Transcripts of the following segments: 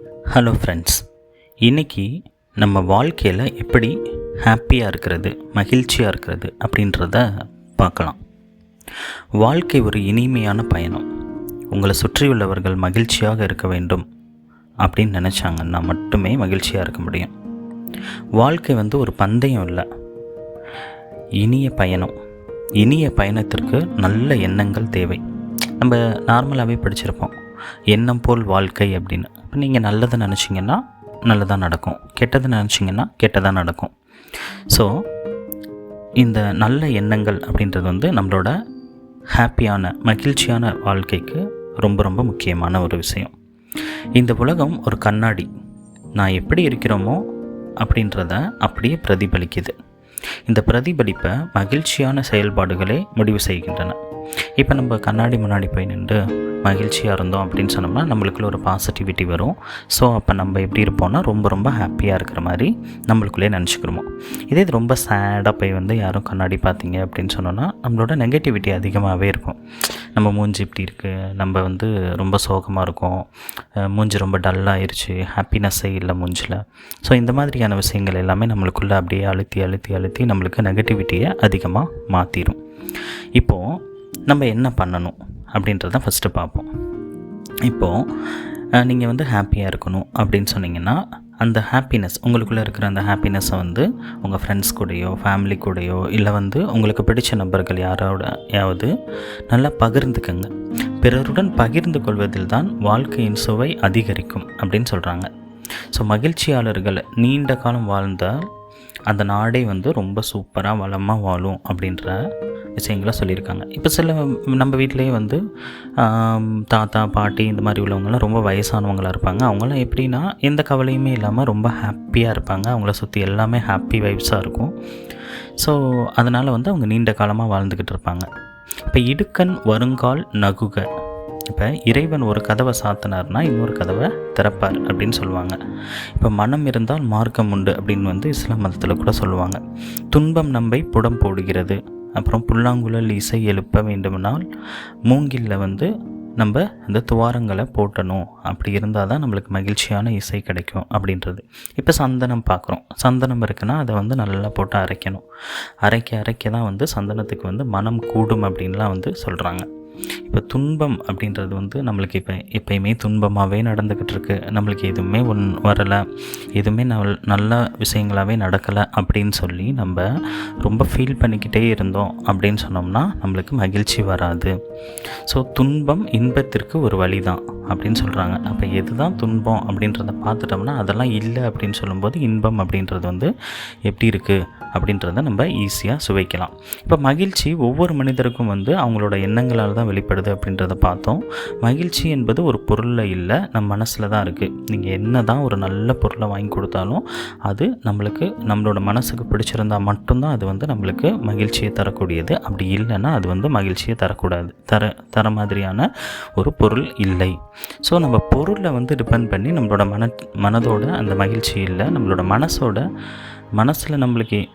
Hello friends இன்றைக்கி நம்ம வாழ்க்கையில் எப்படி ஹாப்பியாக இருக்கிறது மகிழ்ச்சியாக இருக்கிறது அப்படின்றத பார்க்கலாம். வாழ்க்கை ஒரு இனிமையான பயணம். உங்களை சுற்றியுள்ளவர்கள் மகிழ்ச்சியாக இருக்க வேண்டும் அப்படின்னு நினச்சாங்கன்னா மட்டுமே மகிழ்ச்சியாக இருக்க முடியும். வாழ்க்கை வந்து ஒரு பந்தயம் இல்லை. இனிய பயணம். இனிய பயணத்திற்கு நல்ல எண்ணங்கள் தேவை. நம்ம நார்மலாகவே படிச்சிருப்போம். எண்ணம் போல் வாழ்க்கை அப்படின்னு. இப்போ நீங்கள் நல்லதை நினச்சிங்கன்னா நல்லதாக நடக்கும். கெட்டதை நினச்சிங்கன்னா கெட்டதாக நடக்கும். ஸோ இந்த நல்ல எண்ணங்கள் அப்படின்றது வந்து நம்மளோட ஹாப்பியான மகிழ்ச்சியான வாழ்க்கைக்கு ரொம்ப ரொம்ப முக்கியமான ஒரு விஷயம். இந்த உலகம் ஒரு கண்ணாடி. நான் எப்படி இருக்கிறோமோ அப்படின்றத அப்படியே பிரதிபலிக்குது. இந்த பிரதிபலிப்பை மகிழ்ச்சியான செயல்பாடுகளே முடிவு செய்கின்றன. இப்போ நம்ம கண்ணாடி முன்னாடி போய் நின்று மகிழ்ச்சியாக இருந்தோம் அப்படின்னு சொன்னோம்னா நம்மளுக்குள்ள ஒரு பாசிட்டிவிட்டி வரும். ஸோ அப்போ நம்ம எப்படி இருப்போம்னா ரொம்ப ரொம்ப ஹாப்பியாக இருக்கிற மாதிரி நம்மளுக்குள்ளே நினச்சிக்கிறோமோ. இதே இது ரொம்ப சேடாக போய் வந்து யாரும் கண்ணாடி பார்த்தீங்க அப்படின்னு சொன்னோன்னா நம்மளோட நெகட்டிவிட்டி அதிகமாகவே இருக்கும். நம்ம மூஞ்சி இப்படி இருக்குது நம்ம வந்து ரொம்ப சோகமாக இருக்கும் மூஞ்சி ரொம்ப டல்லாகிருச்சு ஹாப்பினஸ்ஸே இல்லை மூஞ்சில். ஸோ இந்த மாதிரியான விஷயங்கள் எல்லாமே நம்மளுக்குள்ளே அப்படியே அழுத்தி அழுத்தி அழுத்தி நம்மளுக்கு நெகட்டிவிட்டியை அதிகமாக மாற்றிடும் இப்போது நம்ம என்ன பண்ணணும்? அப்படின்றத ஃபஸ்ட்டு பார்ப்போம். இப்போது நீங்கள் வந்து ஹாப்பியாக இருக்கணும் அப்படின்னு சொன்னீங்கன்னா அந்த ஹாப்பினஸ் உங்களுக்குள்ளே இருக்கிற அந்த ஹாப்பினஸ்ஸை வந்து உங்கள் ஃப்ரெண்ட்ஸ் கூடயோ ஃபேமிலி கூடயோ இல்லை வந்து உங்களுக்கு பிடிச்ச நபர்கள் யாரோடையாவது நல்லா பகிர்ந்துக்கங்க. பிறருடன் பகிர்ந்து கொள்வதில் தான் வாழ்க்கையின் சுவை அதிகரிக்கும் அப்படின்னு சொல்கிறாங்க ஸோ மகிழ்ச்சியாளர்கள் நீண்ட காலம் வாழ்ந்தால் அந்த நாடே வந்து ரொம்ப சூப்பராக வளமாக வாழும் அப்படின்ற விஷயங்களை சொல்லியிருக்காங்க. இப்போ சில நம்ம வீட்டிலேயே வந்து தாத்தா பாட்டி இந்த மாதிரி உள்ளவங்கலாம் ரொம்ப வயசானவங்களாக இருப்பாங்க. அவங்களாம் எப்படின்னா எந்த கவலையுமே இல்லாமல் ரொம்ப ஹாப்பியாக இருப்பாங்க. அவங்கள சுற்றி எல்லாமே ஹாப்பி வைப்ஸாக இருக்கும். ஸோ அதனால் வந்து அவங்க நீண்ட காலமாக வாழ்ந்துக்கிட்டு இருப்பாங்க. இப்போ இடுக்கண் வருங்கால் நகுக. இப்போ இறைவன் ஒரு கதவை சாத்தினார்னா இன்னொரு கதவை திறப்பார் அப்படின்னு சொல்லுவாங்க. இப்போ மனம் இருந்தால் மார்க்கம் உண்டு அப்படின்னு வந்து இஸ்லாம் மதத்தில் கூட சொல்லுவாங்க. துன்பம் நம்பை புடம் போடுகிறது. அப்புறம் புல்லாங்குழல் இசை எழுப்ப வேண்டுமானால் மூங்கில்ல வந்து நம்ம அந்த துவாரங்களை போட்டணும். அப்படி இருந்தால் தான் நம்மளுக்கு மகிழ்ச்சியான இசை கிடைக்கும் அப்படின்றது. இப்போ சந்தனம் பார்க்குறோம். சந்தனம் இருக்குன்னா அதை வந்து நல்லா போட்டு அரைக்கணும். அரைக்க அரைக்க தான் வந்து சந்தனத்துக்கு வந்து மனம் கூடும் அப்படின்லாம் வந்து சொல்கிறாங்க இப்போ துன்பம் அப்படின்றது வந்து நம்மளுக்கு இப்போ எப்பயுமே துன்பமாகவே நடந்துக்கிட்டு இருக்கு. நம்மளுக்கு எதுவுமே ஒன் வரலை. எதுவுமே நல் நல்ல விஷயங்களாகவே நடக்கலை அப்படின்னு சொல்லி நம்ம ரொம்ப ஃபீல் பண்ணிக்கிட்டே இருந்தோம் அப்படின்னு சொன்னோம்னா நம்மளுக்கு மகிழ்ச்சி வராது. ஸோ துன்பம் இன்பத்திற்கு ஒரு வழி தான் அப்படின்னு சொல்கிறாங்க அப்போ எது தான் துன்பம் அப்படின்றத பார்த்துட்டோம்னா அதெல்லாம் இல்லை அப்படின்னு சொல்லும்போது இன்பம் அப்படின்றது வந்து எப்படி இருக்குது அப்படின்றத நம்ம ஈஸியாக சுவைக்கலாம். இப்போ மகிழ்ச்சி ஒவ்வொரு மனிதருக்கும் வந்து அவங்களோட எண்ணங்களால் தான் வெளிப்படுது அப்படின்றத பார்த்தோம். மகிழ்ச்சி என்பது ஒரு பொருளில் இல்லை நம்ம மனசில் தான் இருக்குது நீங்கள் என்ன தான் ஒரு நல்ல பொருளை வாங்கி கொடுத்தாலும் அது நம்மளுக்கு நம்மளோட மனசுக்கு பிடிச்சிருந்தா மட்டும்தான் அது வந்து நம்மளுக்கு மகிழ்ச்சியை தரக்கூடியது. அப்படி இல்லைன்னா அது வந்து மகிழ்ச்சியை தரக்கூடாது. தர தர மாதிரியான ஒரு பொருள் இல்லை. ஸோ நம்ம பொருளை வந்து டிபெண்ட் பண்ணி நம்மளோட மன மனதோட அந்த மகிழ்ச்சி இல்லை நம்மளோட மனசோட மனசில் நம்மளுக்கு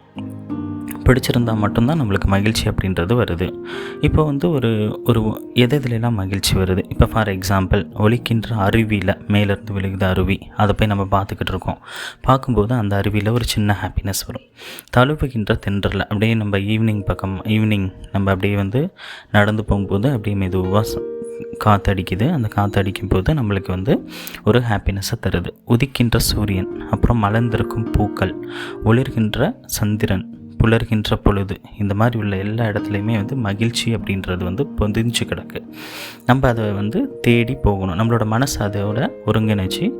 பிடிச்சிருந்தா மட்டும்தான் நம்மளுக்கு மகிழ்ச்சி அப்படின்றது வருது. இப்போ வந்து ஒரு ஒரு எது மகிழ்ச்சி வருது? இப்போ ஃபார் எக்ஸாம்பிள் ஒலிக்கின்ற அருவியில் மேலேருந்து விழுகுது அருவி. அதை போய் நம்ம பார்த்துக்கிட்டு இருக்கோம். பார்க்கும்போது அந்த அருவியில் ஒரு சின்ன ஹாப்பினஸ் வரும். தழுவுகின்ற தென்றல் அப்படியே நம்ம ஈவினிங் பக்கம் ஈவினிங் நம்ம அப்படியே வந்து நடந்து போகும்போது அப்படியே மெதுவாக காற்றடிக்குது அந்த காற்றடிக்கும் போது நம்மளுக்கு வந்து ஒரு ஹாப்பினஸ்ஸை தருது. உதிக்கின்ற சூரியன் அப்புறம் மலர்ந்திருக்கும் பூக்கள் ஒளிர்கின்ற சந்திரன் புலர்கின்ற பொழுது இந்த மாதிரி உள்ள எல்லா இடத்துலையுமே வந்து மகிழ்ச்சி அப்படின்றது வந்து பொதிஞ்சு கிடக்கு. நம்ம அதை வந்து தேடி போகணும். நம்மளோட மனசு அதோட ஒருங்கிணைச்சு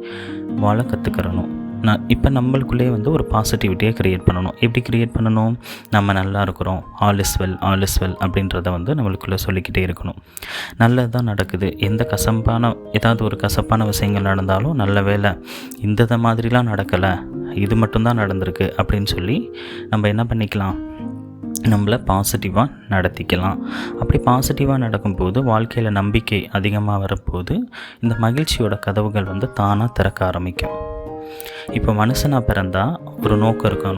வாழ கற்றுக்கிறணும் நான் இப்போ நம்மளுக்குள்ளேயே வந்து ஒரு பாசிட்டிவிட்டியை க்ரியேட் பண்ணணும். எப்படி க்ரியேட் பண்ணணும்? நம்ம நல்லா இருக்கிறோம். All is well all is well அப்படின்றத வந்து நம்மளுக்குள்ளே சொல்லிக்கிட்டே இருக்கணும். நல்லது தான் நடக்குது. எந்த கசப்பான ஏதாவது ஒரு கசப்பான விஷயங்கள் நடந்தாலும் நல்ல வேலை இந்த மாதிரிலாம் நடக்கலை. இது மட்டும்தான் நடந்திருக்கு அப்படின்னு சொல்லி நம்ம என்ன பண்ணிக்கலாம்? நம்மளை பாசிட்டிவாக நடத்திக்கலாம். அப்படி பாசிட்டிவாக நடக்கும்போது வாழ்க்கையில் நம்பிக்கை அதிகமாக வரப்போது இந்த மகிழ்ச்சியோட கதவுகள் வந்து தானாக திறக்க ஆரம்பிக்கும். இப்போ மனுஷனாக பிறந்தா ஒரு நோக்கம் இருக்கணும்.